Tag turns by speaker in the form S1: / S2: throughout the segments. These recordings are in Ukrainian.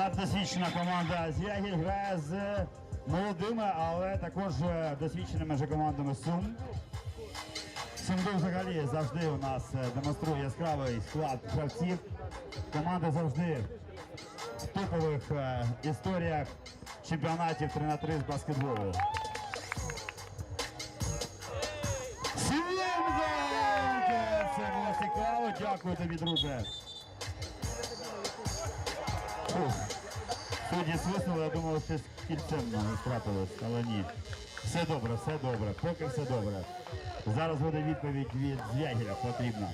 S1: Наддосвідчена команда Звягіль грає з молодими, але також е, досвідченими вже командами Сум. Сумду взагалі завжди у нас е, демонструє яскравий склад гравців. Команда завжди в топових е, історіях чемпіонатів 3 на 3 з баскетболу. Сім'янка! Це було цікаво. Дякую тобі, друже. Судді свиснули, я думав, що з кільцем не трапилось, але ні. Все добре, все добре, поки все добре. Зараз буде відповідь від Звягіля потрібна.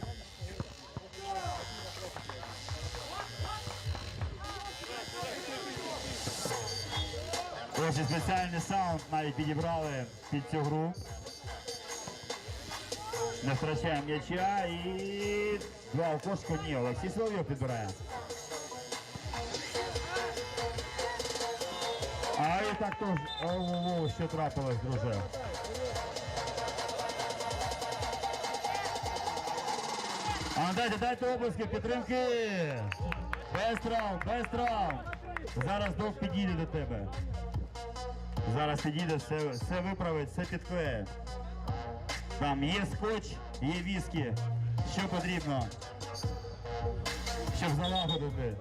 S1: Ось спеціальний саунд навіть підібрали під цю гру. Не втрачаємо м'яча і два окошко. Ні, Олексій Соловйов підбирає. А і так теж. О, що трапилось, друже. А дайте, дайте обласки, підтримки. Без травм, без травм. Зараз док підійде до тебе. Зараз підійде, все, все виправить, все підклеє. Там є скотч, є віскі. Що потрібно, щоб залагодити.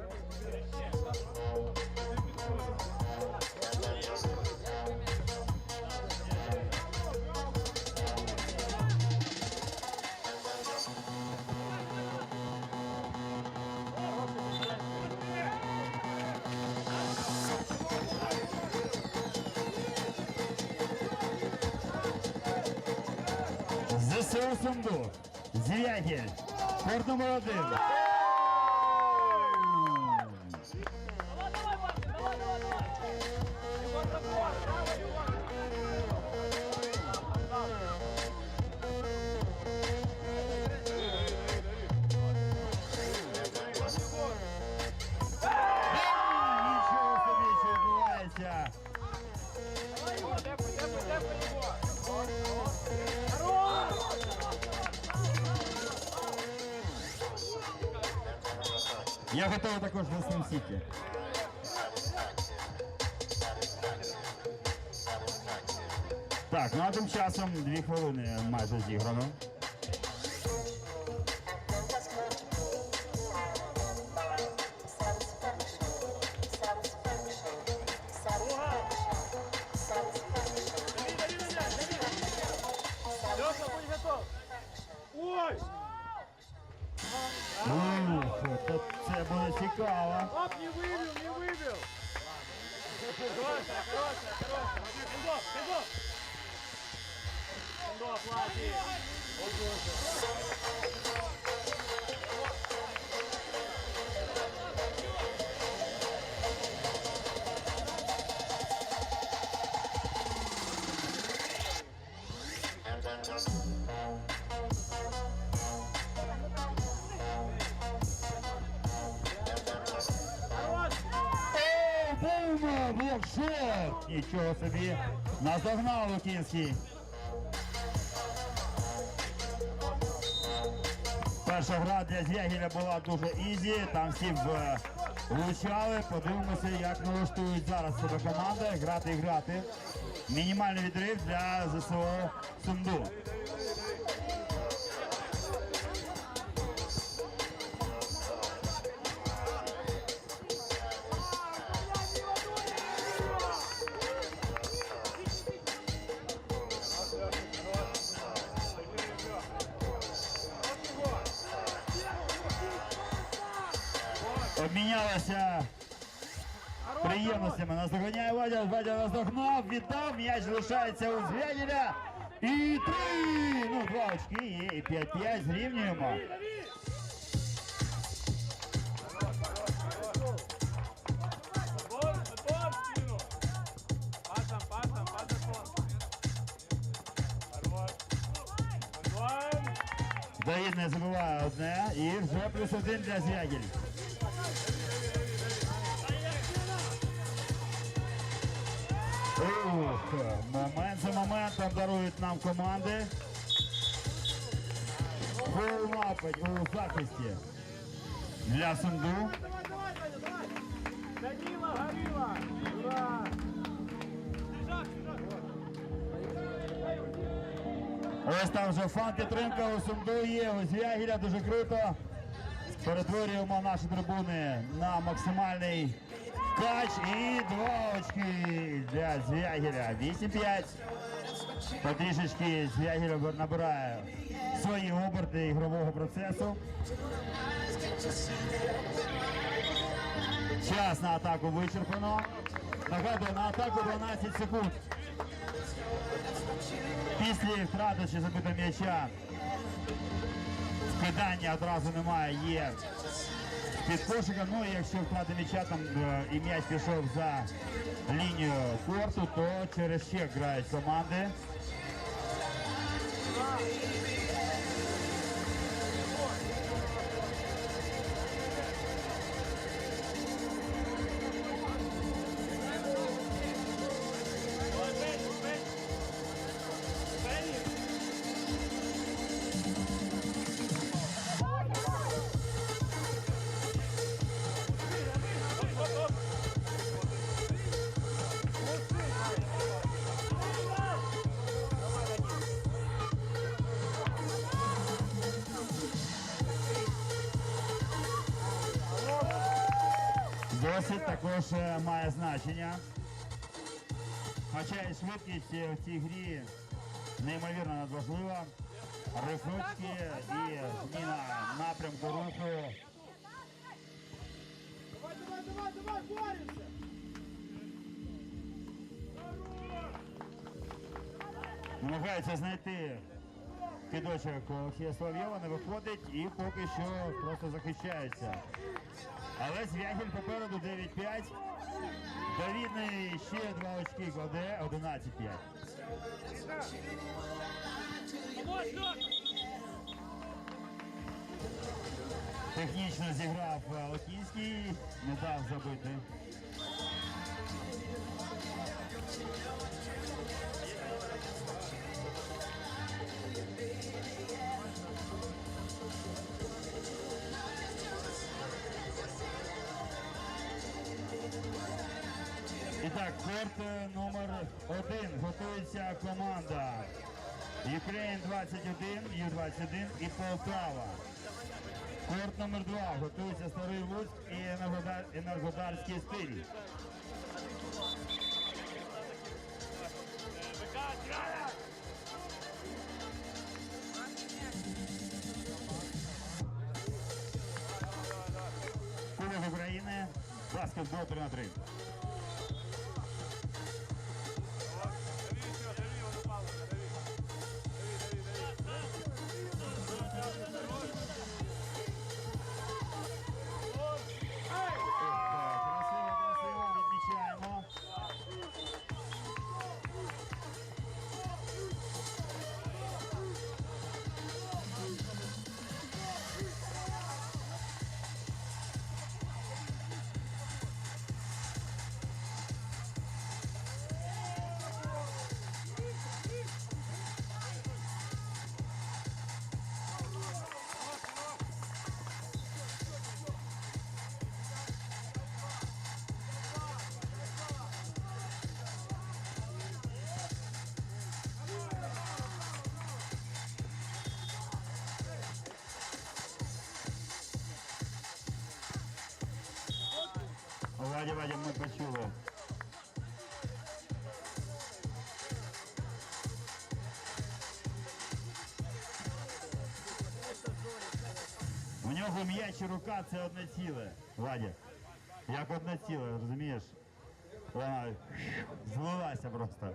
S1: ЗСУ Сумду. Звягіль.
S2: молодим.
S1: Я готовий також до Сім Сіті. Так, ну а тим часом дві хвилини майже зіграно. Це буде цікаво.
S2: Оп, не вывел, не вывел. Хороша, хороша, хороша. Кондо, кондо. Кондо, плати. Хорош.
S1: Бума! Нічого собі. Наздогнав Лукінський. Перша гра для Звягіля була дуже ізі. Там всі влучали. Подивимося, як налаштують зараз себе команда. Грати і грати. Мінімальний відрив для ЗСО Сумду. Обмінялися приємностями. Наздоганяє Вадя. Вадя наздогнав, віддав. М'яч залишається у Звягіля. І три! Ну, два очки є. І 5-5 зрівнюємо. Давід не забуває одне. І вже плюс один для Звягіль. Ух, момент за моментом дарують нам команди. Фулмапить у захисті для Сунду.
S2: Данила горіла! Ура!
S1: Ось там вже фан-підтримка у Сумду є, у Звягіля дуже круто. Перетворюємо наші трибуни на максимальний кач і два для Звягіля. 8-5. Потрішечки Звягіля набирає свої оберти ігрового процесу. Час на атаку вичерпано. Нагадую, на атаку 12 секунд. Після втрати чи забита м'яча скидання одразу немає, є під кошика. Ну і якщо втрати м'яча там е, і м'яч пішов за лінію корту, то через чек грають команди. Досить також е, має значення. Хоча і швидкість е, в цій грі неймовірно надважлива. Рифнучки і зміна напрямку руху.
S2: Давай, давай, давай, давай, боремся!
S1: Намагаються знайти кидочок Олексія Соловйова, не виходить і поки що просто захищається. Але Звягіль попереду 9-5. Давідний ще два очки кладе 11-5. Технічно зіграв е, не дав забити. І так, корт номер один. Готується команда. Ukraine 21, Ю-21 і Полтава. Корт номер два. Готується Старий Луцьк і Енергодар- Енергодарський стиль. Кубок України. Баскетбол 3 на 3. Вадя, Вадя, ми почули. У нього м'яч рука це одне ціле, Вадя. Як одне ціле, розумієш? Вона злилася просто.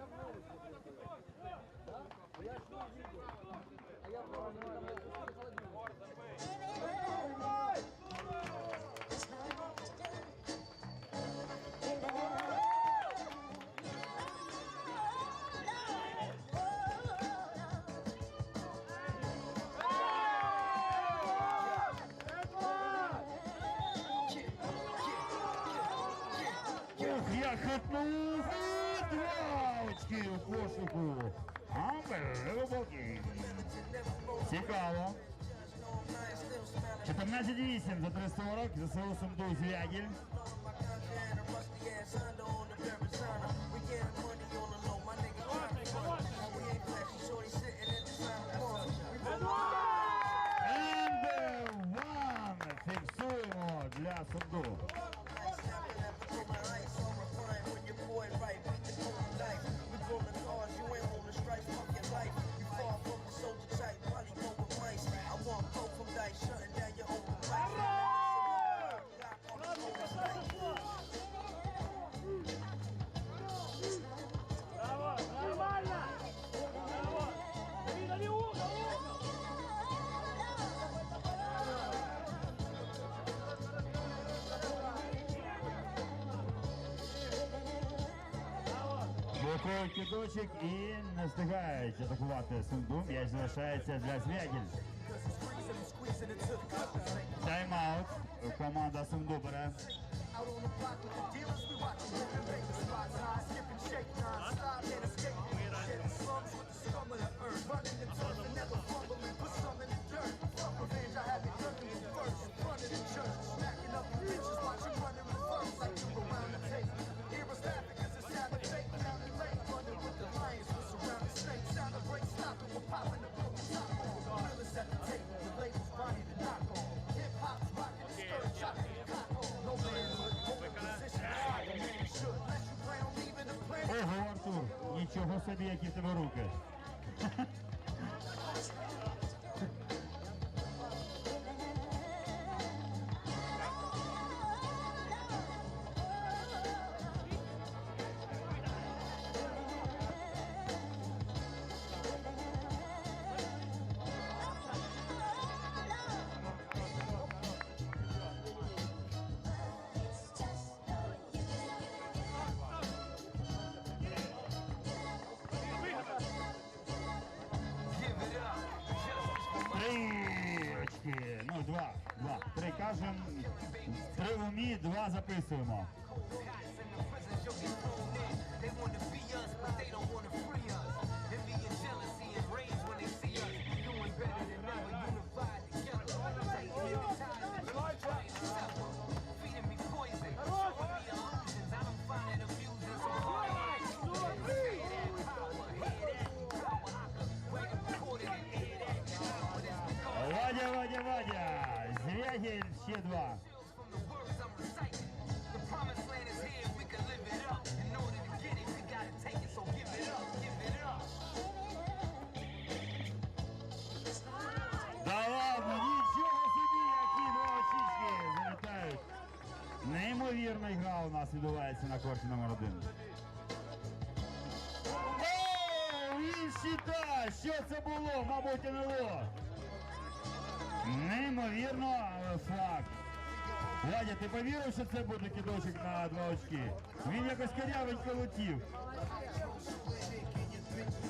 S1: Ох, я хитнув і два очки у кошику. Unbelievable. Цікаво. 14-8 за 340 ЗСУ Сумду Звягіль.
S3: designer. We getting
S1: Блокують кидочок і не встигають атакувати Сунду. М'яч залишається для Звягіль. Тайм-аут. Команда Сунду бере. Собі, які в руки. Кажемо. Три в умі, два записуємо.
S3: They wanna be us, but they don't wanna free us. It up.
S1: Да ладно, нічого собі, які два очічки залітають. Неймовірна гра у нас відбувається на корті номер один. Щита! Що це було? Мабуть, НЛО. Неймовірно, але факт. Ти повірив, що це буде кидочок на два очки? Він якось корявенько летів.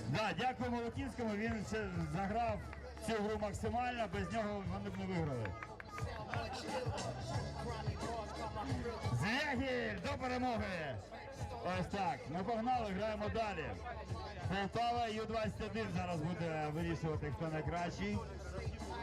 S1: Да, дякуємо Лукінському, він ще заграв цю гру максимально, без нього вони б не виграли. Звягіль, до перемоги! Ось так, ми погнали, граємо далі. Полтава Ю-21 зараз буде вирішувати, хто найкращий.
S4: I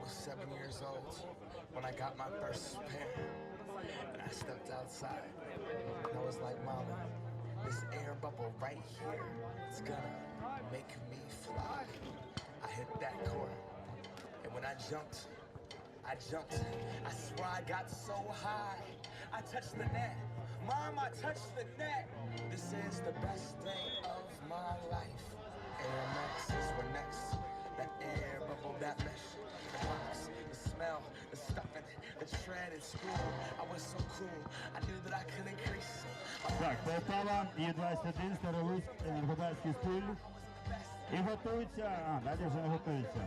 S4: was seven years old when I got my first pen. And I stepped outside. And I was like, Mama, this air bubble right here is gonna make me fly. I hit that court. And when I jumped, I jumped. I swear I got so high. I touched the net. Mom, I touched the net. This is the best day of my life. Air Maxes were next. That air bubble, that mesh, the box, smell, the stuffing, the tread in school. I was so cool. I knew that I couldn't increase.
S1: Так, Полтава Ю-21, Старолуськ, Енергодарський стиль. І готуються. А, далі вже не готуються.